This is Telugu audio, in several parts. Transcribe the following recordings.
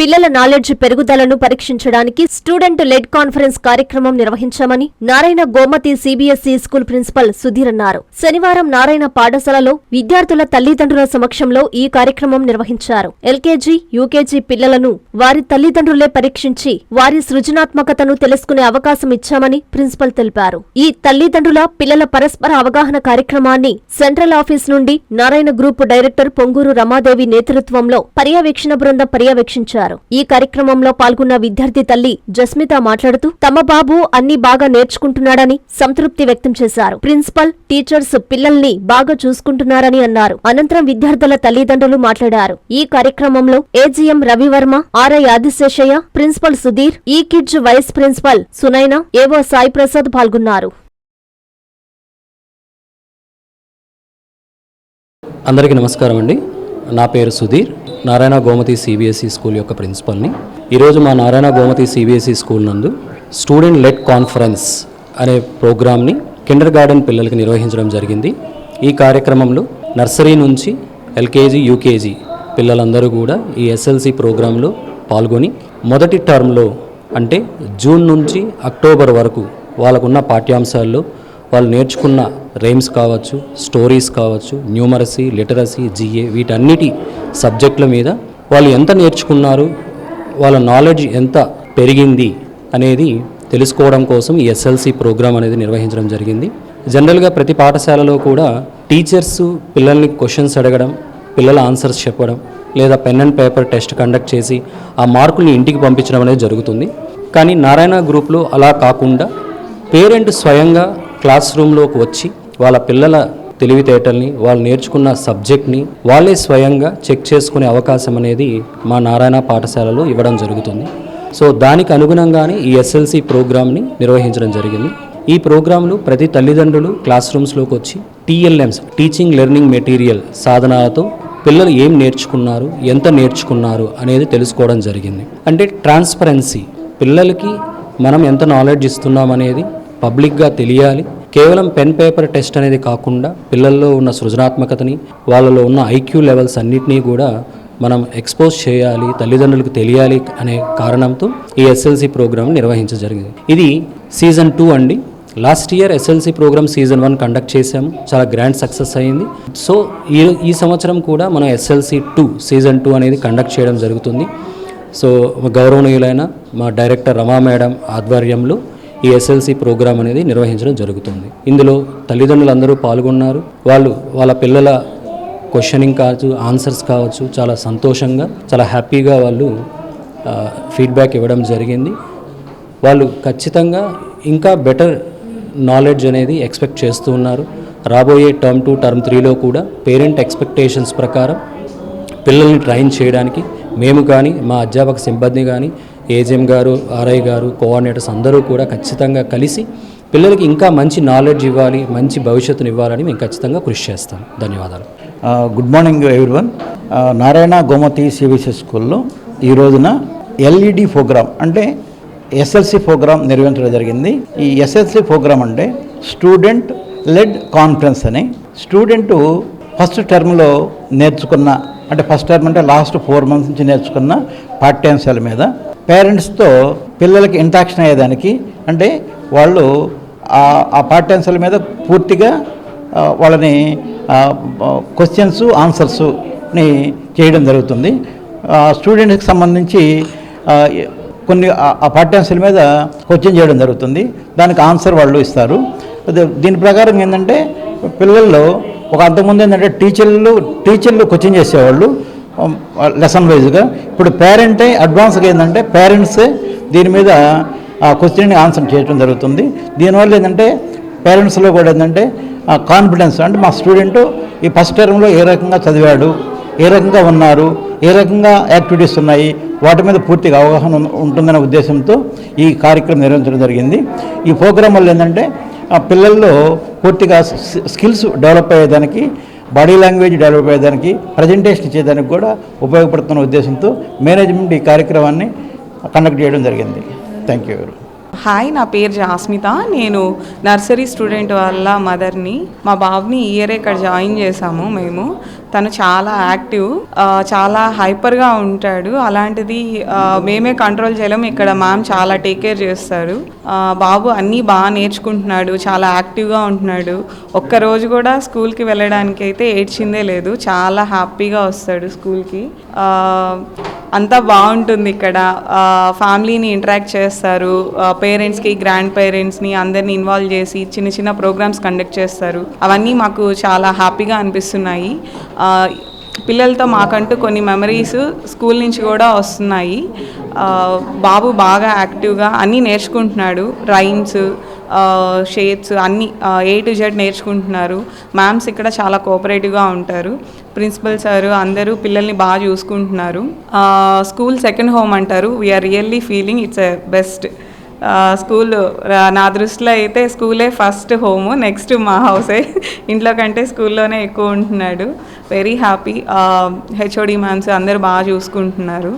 పిల్లల నాలెడ్జ్ పెరుగుదలను పరీక్షించడానికి స్టూడెంట్ లెడ్ కాన్ఫరెన్స్ కార్యక్రమం నిర్వహించామని Narayana Gomathi CBSE school principal Sudhir అన్నారు. శనివారం నారాయణ పాఠశాలలో విద్యార్థుల తల్లిదండ్రుల సమక్షంలో ఈ కార్యక్రమం నిర్వహించారు. ఎల్కేజీ యూకేజీ పిల్లలను వారి తల్లిదండ్రులే పరీక్షించి వారి సృజనాత్మకతను తెలుసుకునే అవకాశం ఇచ్చామని ప్రిన్సిపల్ తెలిపారు. ఈ తల్లిదండ్రుల పిల్లల పరస్పర అవగాహన కార్యక్రమాన్ని సెంట్రల్ ఆఫీస్ నుండి నారాయణ గ్రూప్ డైరెక్టర్ పొంగూరు రమాదేవి నేతృత్వంలో పర్యవేక్షణ బృందం పర్యవేక్షించారు. ఈ కార్యక్రమంలో పాల్గొన్న విద్యార్థి తల్లి జస్మిత మాట్లాడుతూ తమ బాబు అన్ని బాగా నేర్చుకుంటున్నాడని సంతృప్తి వ్యక్తం చేశారు. ప్రిన్సిపల్ టీచర్స్ పిల్లల్ని బాగా చూసుకుంటున్నారని అన్నారు. అనంతరం విద్యార్థుల తల్లిదండ్రులు మాట్లాడారు. ఈ కార్యక్రమంలో AGM Ravivarma RI Adiseshaiah principal Sudhir e kids vice principal Sunaina ఏవో సాయి ప్రసాద్ పాల్గొన్నారు. అందరికీ నమస్కారం అండి. నా పేరు సుధీర్. నారాయణ గోమతి సిబిఎస్ఈ స్కూల్ యొక్క ప్రిన్సిపల్ని. ఈరోజు మా నారాయణ గోమతి సిబిఎస్ఈ స్కూల్ నందు స్టూడెంట్ లెడ్ కాన్ఫరెన్స్ అనే ప్రోగ్రామ్ని కిండర్ గార్డెన్ పిల్లలకి నిర్వహించడం జరిగింది. ఈ కార్యక్రమంలో నర్సరీ నుంచి ఎల్కేజీ యూకేజీ పిల్లలందరూ కూడా ఈ ఎస్ఎల్సి ప్రోగ్రాంలో పాల్గొని మొదటి టర్మ్లో అంటే జూన్ నుంచి అక్టోబర్ వరకు వాళ్ళకున్న పాఠ్యాంశాల్లో వాళ్ళు నేర్చుకున్న రైమ్స్ కావచ్చు స్టోరీస్ కావచ్చు న్యూమరసీ లిటరసీ జిఏ వీటన్నిటి సబ్జెక్టుల మీద వాళ్ళు ఎంత నేర్చుకున్నారు వాళ్ళ నాలెడ్జ్ ఎంత పెరిగింది అనేది తెలుసుకోవడం కోసం ఈ ఎస్ఎల్సి ప్రోగ్రామ్ అనేది నిర్వహించడం జరిగింది. జనరల్గా ప్రతి పాఠశాలలో కూడా టీచర్స్ పిల్లల్ని క్వశ్చన్స్ అడగడం పిల్లల ఆన్సర్స్ చెప్పడం లేదా pen and paper test conduct చేసి ఆ మార్కుల్ని ఇంటికి పంపించడం అనేది జరుగుతుంది. కానీ నారాయణ గ్రూప్లో అలా కాకుండా పేరెంట్ స్వయంగా క్లాస్ రూమ్లోకి వచ్చి వాళ్ళ పిల్లల తెలివితేటల్ని వాళ్ళు నేర్చుకున్న సబ్జెక్ట్ని వాళ్ళే స్వయంగా చెక్ చేసుకునే అవకాశం అనేది మా నారాయణ పాఠశాలలో ఇవ్వడం జరుగుతుంది. సో దానికి అనుగుణంగానే ఈ ఎస్ఎల్సి ప్రోగ్రామ్ని నిర్వహించడం జరిగింది. ఈ ప్రోగ్రాంలు ప్రతి తల్లిదండ్రులు క్లాస్ రూమ్స్లోకి వచ్చి టీఎల్ఎంస్ టీచింగ్ లెర్నింగ్ మెటీరియల్ సాధనాలతో పిల్లలు ఏం నేర్చుకున్నారు ఎంత నేర్చుకున్నారు అనేది తెలుసుకోవడం జరిగింది. అంటే ట్రాన్స్పరెన్సీ పిల్లలకి మనం ఎంత నాలెడ్జ్ ఇస్తున్నాం అనేది పబ్లిక్గా తెలియాలి. కేవలం పెన్ పేపర్ టెస్ట్ అనేది కాకుండా పిల్లల్లో ఉన్న సృజనాత్మకతని వాళ్ళలో ఉన్న ఐక్యూ లెవెల్స్ అన్నిటినీ కూడా మనం ఎక్స్పోజ్ చేయాలి తల్లిదండ్రులకు తెలియాలి అనే కారణంతో ఈ ఎస్ఎల్సి ప్రోగ్రామ్ నిర్వహించడం జరిగింది ఇది సీజన్ టూ అండి. Last year SLC program season one conduct చేశాము చాలా గ్రాండ్ సక్సెస్ అయింది. సో ఈ ఈ సంవత్సరం కూడా మనం ఎస్ఎల్సి టూ సీజన్ టూ అనేది కండక్ట్ చేయడం జరుగుతుంది. సో గౌరవనీయులైన మా డైరెక్టర్ రమా మేడం ఆధ్వర్యంలో ఈ ఎస్ఎల్సి ప్రోగ్రాం అనేది నిర్వహించడం జరుగుతుంది. ఇందులో తల్లిదండ్రులు పాల్గొన్నారు. వాళ్ళు వాళ్ళ పిల్లల క్వశ్చనింగ్ కావచ్చు ఆన్సర్స్ కావచ్చు చాలా సంతోషంగా చాలా హ్యాపీగా వాళ్ళు ఫీడ్బ్యాక్ ఇవ్వడం జరిగింది. వాళ్ళు ఖచ్చితంగా ఇంకా బెటర్ నాలెడ్జ్ అనేది ఎక్స్పెక్ట్ చేస్తూ ఉన్నారు. రాబోయే టర్మ్ టూ టర్మ్ త్రీలో కూడా పేరెంట్ ఎక్స్పెక్టేషన్స్ ప్రకారం పిల్లల్ని ట్రైన్ చేయడానికి మేము కానీ మా అధ్యాపక సిబ్బంది కానీ ఏజిఎం గారు ఆర్ఐ గారు కోఆర్డినేటర్స్ అందరూ కూడా ఖచ్చితంగా కలిసి పిల్లలకి ఇంకా మంచి నాలెడ్జ్ ఇవ్వాలి మంచి భవిష్యత్తుని ఇవ్వాలని మేము ఖచ్చితంగా కృషి చేస్తాం. ధన్యవాదాలు. Good morning everyone Narayana Gomathi CBSE స్కూల్లో ఈ రోజున ఎల్ఈడి ప్రోగ్రామ్ అంటే ఎస్ఎల్సి ప్రోగ్రామ్ నిర్వహించడం జరిగింది. ఈ ఎస్ఎల్సి ప్రోగ్రామ్ అంటే స్టూడెంట్ లెడ్ కాన్ఫరెన్స్ అని. స్టూడెంట్ ఫస్ట్ టర్మ్లో నేర్చుకున్న అంటే ఫస్ట్ టర్మ్ అంటే లాస్ట్ ఫోర్ మంత్స్ నుంచి నేర్చుకున్న పాఠ్యాంశాల మీద పేరెంట్స్తో పిల్లలకి ఇంట్రాక్షన్ అయ్యేదానికి అంటే వాళ్ళు ఆ- పాఠ్యాంశాల మీద పూర్తిగా వాళ్ళని క్వశ్చన్స్ ఆన్సర్స్ని చేయడం జరుగుతుంది. స్టూడెంట్స్కి సంబంధించి కొన్ని ఆ- పాఠ్యాంశాల మీద క్వశ్చన్ చేయడం జరుగుతుంది. దానికి ఆన్సర్ వాళ్ళు ఇస్తారు. దీని ప్రకారం ఏంటంటే పిల్లల్లో ఒక అంతకుముందు ఏంటంటే టీచర్లు టీచర్లు క్వశ్చన్ చేసేవాళ్ళు. Um, uh, లెసన్ వైజ్గా ఇప్పుడు పేరెంటే అడ్వాన్స్గా ఏంటంటే పేరెంట్సే దీని మీద ఆ క్వశ్చన్ని ఆన్సర్ చేయడం జరుగుతుంది. దీనివల్ల ఏంటంటే పేరెంట్స్లో కూడా ఏంటంటే కాన్ఫిడెన్స్ అంటే మా స్టూడెంట్ ఈ ఫస్ట్ టర్మ్లో ఏ రకంగా చదివాడు ఏ రకంగా ఉన్నారు ఏ రకంగా యాక్టివిటీస్ ఉన్నాయి వాటి మీద పూర్తిగా అవగాహన ఉంటుందనే ఉద్దేశంతో ఈ కార్యక్రమం నిర్వహించడం జరిగింది. ఈ ప్రోగ్రాం వల్ల ఏంటంటే ఆ పిల్లల్లో పూర్తిగా స్కిల్స్ డెవలప్ అయ్యేదానికి బాడీ లాంగ్వేజ్ డెవలప్ అయ్యేదానికి ప్రజెంటేషన్ ఇచ్చేదానికి కూడా ఉపయోగపడుతున్న ఉద్దేశంతో మేనేజ్మెంట్ ఈ కార్యక్రమాన్ని కండక్ట్ చేయడం జరిగింది. థ్యాంక్ యూ హాయ్ నా పేరు జాస్మిత. నేను నర్సరీ స్టూడెంట్ వాళ్ళ మదర్ని. మా బాబుని ఇయర్ ఇక్కడ జాయిన్ చేశాము మేము. తను చాలా యాక్టివ్ చాలా హైపర్గా ఉంటాడు. అలాంటిది మేమే కంట్రోల్ చేయలేము. ఇక్కడ మ్యామ్ చాలా టేక్ కేర్ చేస్తారు. బాబు అన్నీ బాగా నేర్చుకుంటున్నాడు చాలా యాక్టివ్గా ఉంటున్నాడు. ఒక్క రోజు కూడా స్కూల్కి వెళ్ళడానికి అయితే ఏడ్చిందే లేదు. చాలా హ్యాపీగా వస్తాడు స్కూల్కి అంతా బాగుంటుంది ఇక్కడ. ఫ్యామిలీని ఇంటరాక్ట్ చేస్తారు. పేరెంట్స్కి గ్రాండ్ పేరెంట్స్ని అందరిని ఇన్వాల్వ్ చేసి చిన్న చిన్న ప్రోగ్రామ్స్ కండక్ట్ చేస్తారు. అవన్నీ మాకు చాలా హ్యాపీగా అనిపిస్తున్నాయి. పిల్లలతో మాకంటూ కొన్ని మెమరీస్ స్కూల్ నుంచి కూడా వస్తున్నాయి. బాబు బాగా యాక్టివ్గా అన్నీ నేర్చుకుంటున్నాడు. రైమ్స్ షేప్స్ అన్నీ ఏ టు జెడ్ నేర్చుకుంటున్నారు. మ్యామ్స్ ఇక్కడ చాలా కోఆపరేటివ్గా ఉంటారు. ప్రిన్సిపల్ సార్ అందరూ పిల్లల్ని బాగా చూసుకుంటున్నారు. స్కూల్ సెకండ్ హోమ్ అంటారు. We are really feeling it's a best school నా దృష్టిలో అయితే స్కూలే ఫస్ట్ హోమ్ నెక్స్ట్ మా హౌసే. ఇంట్లో కంటే స్కూల్లోనే ఎక్కువ ఉంటున్నాడు. వెరీ హ్యాపీ హెచ్ఓడి మ్యామ్స్ అందరూ బాగా చూసుకుంటున్నారు.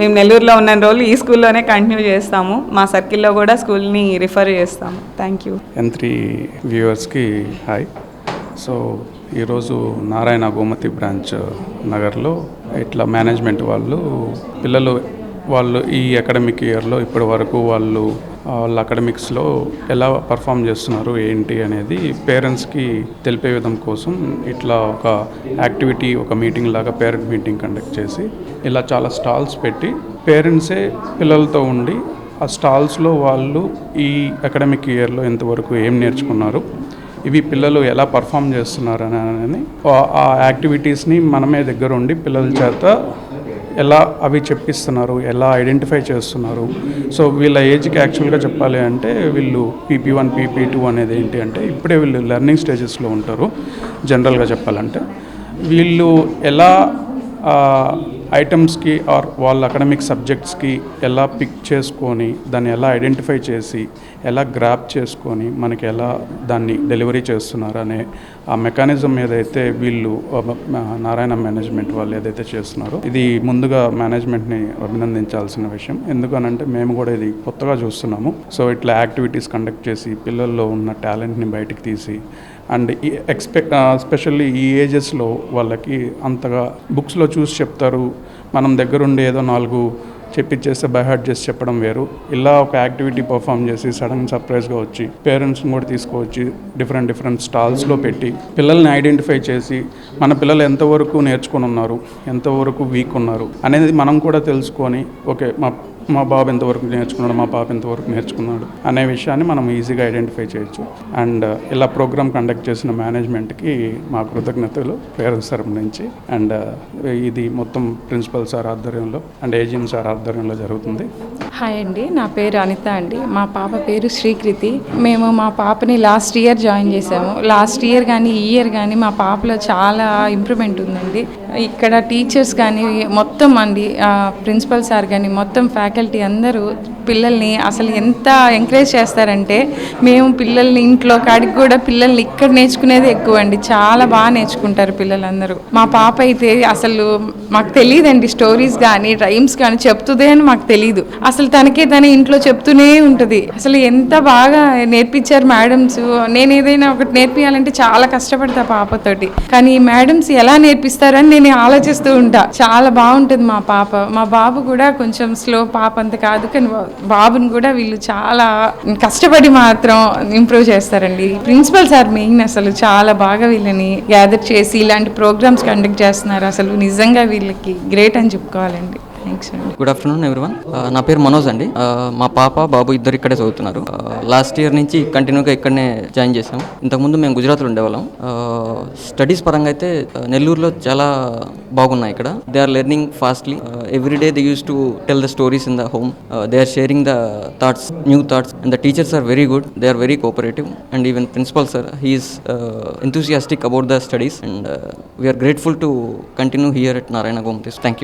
మేము నెల్లూరులో ఉన్న రోజులు ఈ స్కూల్లోనే కంటిన్యూ చేస్తాము. మా సర్కిల్లో కూడా స్కూల్ని రిఫర్ చేస్తాము. థ్యాంక్ యూ ఎన్ త్రీ వ్యూవర్స్కి హాయ్ సో ఈరోజు నారాయణ గోమతి బ్రాంచ్ నగర్లో ఇట్లా మేనేజ్మెంట్ వాళ్ళు పిల్లలు వాళ్ళు ఈ అకాడమిక్ ఇయర్లో ఇప్పటి వరకు వాళ్ళు వాళ్ళ అకాడమిక్స్లో ఎలా పర్ఫామ్ చేస్తున్నారు ఏంటి అనేది పేరెంట్స్కి తెలిపే విధం కోసం ఇట్లా ఒక యాక్టివిటీ ఒక మీటింగ్ లాగా పేరెంట్ మీటింగ్ కండక్ట్ చేసి ఇలా చాలా స్టాల్స్ పెట్టి పేరెంట్సే పిల్లలతో ఉండి ఆ స్టాల్స్లో వాళ్ళు ఈ అకాడమిక్ ఇయర్లో ఎంతవరకు ఏం నేర్చుకున్నారు ఇవి పిల్లలు ఎలా పర్ఫామ్ చేస్తున్నారు అని ఆ- ఆ యాక్టివిటీస్ని మనమే దగ్గర ఉండి పిల్లల చేత ఎలా అవి చెప్పిస్తున్నారు ఎలా ఐడెంటిఫై చేస్తున్నారు. సో వీళ్ళ ఏజ్కి యాక్చువల్గా చెప్పాలి అంటే వీళ్ళు పీపీ వన్ పీపీ టూ అనేది ఏంటి అంటే ఇప్పుడే వీళ్ళు లెర్నింగ్ స్టేజెస్లో ఉంటారు జనరల్గా చెప్పాలంటే. వీళ్ళు ఎలా ఐటమ్స్కి ఆర్ వాళ్ళ అకాడమిక్ సబ్జెక్ట్స్కి ఎలా పిక్ చేసుకొని దాన్ని ఎలా ఐడెంటిఫై చేసి ఎలా గ్రాప్ చేసుకొని మనకి ఎలా దాన్ని డెలివరీ చేస్తున్నారు అనే ఆ మెకానిజం ఏదైతే వీళ్ళు నారాయణ మేనేజ్మెంట్ వాళ్ళు ఏదైతే చేస్తున్నారో ఇది ముందుగా మేనేజ్మెంట్ని అభినందించాల్సిన విషయం. ఎందుకనంటే మేము కూడా ఇది కొత్తగా చూస్తున్నాము. సో ఇట్లా యాక్టివిటీస్ కండక్ట్ చేసి పిల్లల్లో ఉన్న టాలెంట్ని బయటికి తీసి అండ్ ఈ ఎక్స్పెక్ట్ స్పెషల్లీ ఈ ఏజెస్లో వాళ్ళకి అంతగా బుక్స్లో చూసి చెప్తారు. మనం దగ్గరుండి ఏదో నాలుగు చెప్పిచ్చేస్తే బైహార్ట్ చేసి చెప్పడం వేరు. ఇలా ఒక యాక్టివిటీ పర్ఫామ్ చేసి సడన్ సర్ప్రైజ్గా వచ్చి పేరెంట్స్ని కూడా తీసుకువచ్చి డిఫరెంట్ డిఫరెంట్ స్టాల్స్లో పెట్టి పిల్లల్ని ఐడెంటిఫై చేసి మన పిల్లలు ఎంతవరకు నేర్చుకొని ఉన్నారు ఎంతవరకు వీక్ ఉన్నారు అనేది మనం కూడా తెలుసుకొని ఓకే మా మా బాబు ఎంతవరకు నేర్చుకున్నాడు మా పాప ఎంతవరకు నేర్చుకున్నాడు అనే విషయాన్ని మనం ఈజీగా ఐడెంటిఫై చేయొచ్చు. అండ్ ఇలా ప్రోగ్రామ్ కండక్ట్ చేసిన మేనేజ్మెంట్కి మా కృతజ్ఞతలు పేరెంట్స్ తరపు నుంచి. అండ్ ఇది మొత్తం ప్రిన్సిపల్ సార్ ఆధ్వర్యంలో అండ్ ఏజిఎం సార్ ఆధ్వర్యంలో జరుగుతుంది. హాయ్ అండి నా పేరు అనిత అండి. మా పాప పేరు శ్రీకృతి. మేము మా పాపని లాస్ట్ ఇయర్ జాయిన్ చేసాము లాస్ట్ ఇయర్ కానీ ఈ ఇయర్ కానీ మా పాపలో చాలా ఇంప్రూవ్మెంట్ ఉందండి. ఇక్కడ టీచర్స్ కానీ మొత్తం అండి ప్రిన్సిపల్ సార్ కానీ మొత్తం ఫ్యాకల్టీ అందరూ పిల్లల్ని అసలు ఎంత ఎంకరేజ్ చేస్తారంటే మేము పిల్లల్ని ఇంట్లో కాడికి కూడా పిల్లల్ని ఇక్కడ నేర్చుకునేది ఎక్కువ అండి. చాలా బాగా నేర్చుకుంటారు పిల్లలందరూ. మా పాప అయితే అసలు మాకు తెలియదండి స్టోరీస్ కానీ రైమ్స్ కానీ చెప్తుందే అని మాకు తెలియదు అసలు తనకే తన ఇంట్లో చెప్తూనే ఉంటుంది. అసలు ఎంత బాగా నేర్పించారు మేడమ్స్. నేను ఏదైనా ఒకటి నేర్పించాలంటే చాలా కష్టపడతా పాపతోటి. కానీ ఈ మేడమ్స్ ఎలా నేర్పిస్తారని నేను ఆలోచిస్తూ ఉంటా. చాలా బాగుంటుంది మా పాప. మా బాబు కూడా కొంచెం స్లో పాప అంత కాదు కానీ బాబుని కూడా వీళ్ళు చాలా కష్టపడి మాత్రం ఇంప్రూవ్ చేస్తారండి. ప్రిన్సిపల్ సార్ మెయిన్ అసలు చాలా బాగా వీళ్ళని గ్యాదర్ చేసి ఇలాంటి ప్రోగ్రామ్స్ కండక్ట్ చేస్తున్నారు. అసలు నిజంగా వీళ్ళకి గ్రేట్ అని చెప్పుకోవాలండి. థ్యాంక్స్ అండి గుడ్ ఆఫ్టర్నూన్ ఎవ్రీవన్ నా పేరు మనోజ్ అండి. మా పాప బాబు ఇద్దరు ఇక్కడే చదువుతున్నారు. లాస్ట్ ఇయర్ నుంచి కంటిన్యూగా ఇక్కడనే జాయిన్ చేసాం ఇంతకుముందు మేము గుజరాత్లో ఉండేవాళ్ళం. స్టడీస్ పరంగా అయితే నెల్లూరులో చాలా బాగున్నాయి ఇక్కడ. They are learning fastly every day they use to tell the stories in the home they are sharing the thoughts new thoughts and the teachers are very good they are very cooperative and even principal sir he is enthusiastic about the studies and we are grateful to continue here at Narayana at thank you